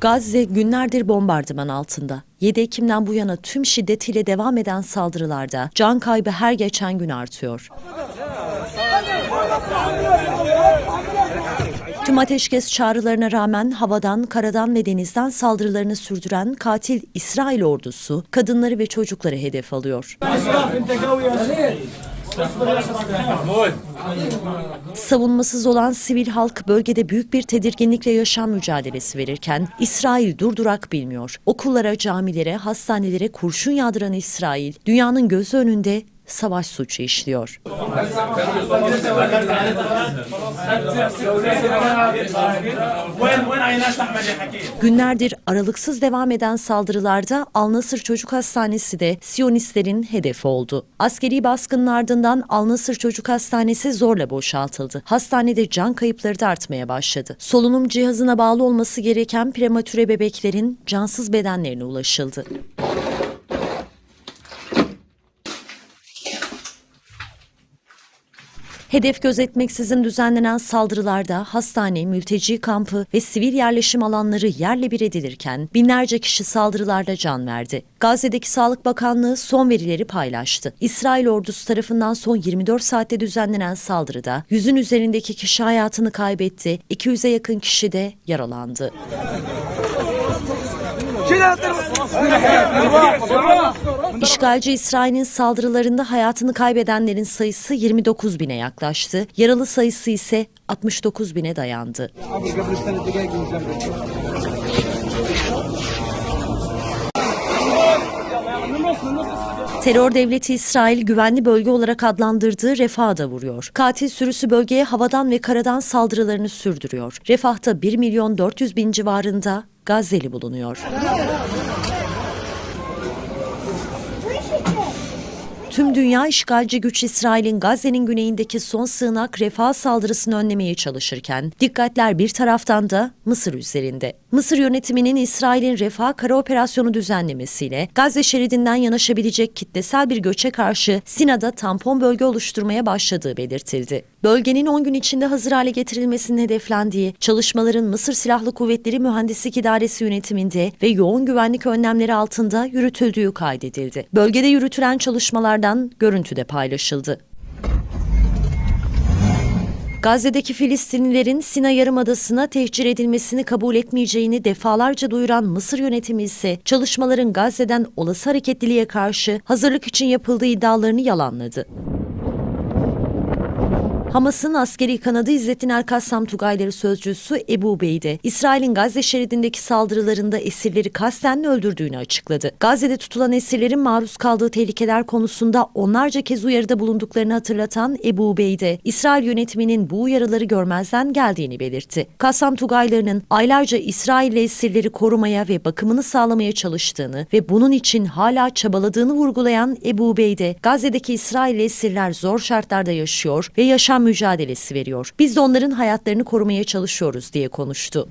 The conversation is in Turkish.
Gazze günlerdir bombardıman altında. 7 Ekim'den bu yana tüm şiddetiyle devam eden saldırılarda can kaybı her geçen gün artıyor. Tüm ateşkes çağrılarına rağmen havadan, karadan ve denizden saldırılarını sürdüren katil İsrail ordusu kadınları ve çocukları hedef alıyor. Savunmasız olan sivil halk bölgede büyük bir tedirginlikle yaşam mücadelesi verirken İsrail durdurak bilmiyor. Okullara, camilere, hastanelere kurşun yağdıran İsrail dünyanın gözü önünde savaş suçu işliyor. Günlerdir aralıksız devam eden saldırılarda Alnasır Çocuk Hastanesi de Siyonistlerin hedefi oldu. Askeri baskının ardından Alnasır Çocuk Hastanesi zorla boşaltıldı. Hastanede can kayıpları da artmaya başladı. Solunum cihazına bağlı olması gereken prematüre bebeklerin cansız bedenlerine ulaşıldı. Hedef gözetmeksizin düzenlenen saldırılarda hastane, mülteci kampı ve sivil yerleşim alanları yerle bir edilirken binlerce kişi saldırılarda can verdi. Gazze'deki Sağlık Bakanlığı son verileri paylaştı. İsrail ordusu tarafından son 24 saatte düzenlenen saldırıda yüzün üzerindeki kişi hayatını kaybetti, 200'e yakın kişi de yaralandı. İşgalci İsrail'in saldırılarında hayatını kaybedenlerin sayısı 29 bine yaklaştı. Yaralı sayısı ise 69 bine dayandı. Terör devleti İsrail güvenli bölge olarak adlandırdığı Refah'ı da vuruyor. Katil sürüsü bölgeye havadan ve karadan saldırılarını sürdürüyor. Refah'ta 1 milyon 400 bin civarında Gazze'li bulunuyor. Tüm dünya işgalci güç İsrail'in Gazze'nin güneyindeki son sığınak refah saldırısını önlemeye çalışırken dikkatler bir taraftan da Mısır üzerinde. Mısır yönetiminin İsrail'in refah kara operasyonu düzenlemesiyle Gazze şeridinden yanaşabilecek kitlesel bir göçe karşı Sina'da tampon bölge oluşturmaya başladığı belirtildi. Bölgenin 10 gün içinde hazır hale getirilmesinin hedeflendiği çalışmaların Mısır Silahlı Kuvvetleri Mühendislik İdaresi yönetiminde ve yoğun güvenlik önlemleri altında yürütüldüğü kaydedildi. Bölgede yürütülen çalışmalardan görüntü de paylaşıldı. Gazze'deki Filistinlilerin Sina Yarımadası'na tehcir edilmesini kabul etmeyeceğini defalarca duyuran Mısır yönetimi ise çalışmaların Gazze'den olası hareketliliğe karşı hazırlık için yapıldığı iddialarını yalanladı. Hamas'ın askeri kanadı İzzettin El-Kassam Tugayları sözcüsü Ebu Beyde, İsrail'in Gazze şeridindeki saldırılarında esirleri kasten öldürdüğünü açıkladı. Gazze'de tutulan esirlerin maruz kaldığı tehlikeler konusunda onlarca kez uyarıda bulunduklarını hatırlatan Ebu Beyde, İsrail yönetiminin bu uyarıları görmezden geldiğini belirtti. Kassam Tugaylarının aylarca İsrail'le esirleri korumaya ve bakımını sağlamaya çalıştığını ve bunun için hala çabaladığını vurgulayan Ebu Beyde, Gazze'deki İsrail'li esirler zor şartlarda yaşıyor ve yaşam mücadelesi veriyor. Biz de onların hayatlarını korumaya çalışıyoruz diye konuştu.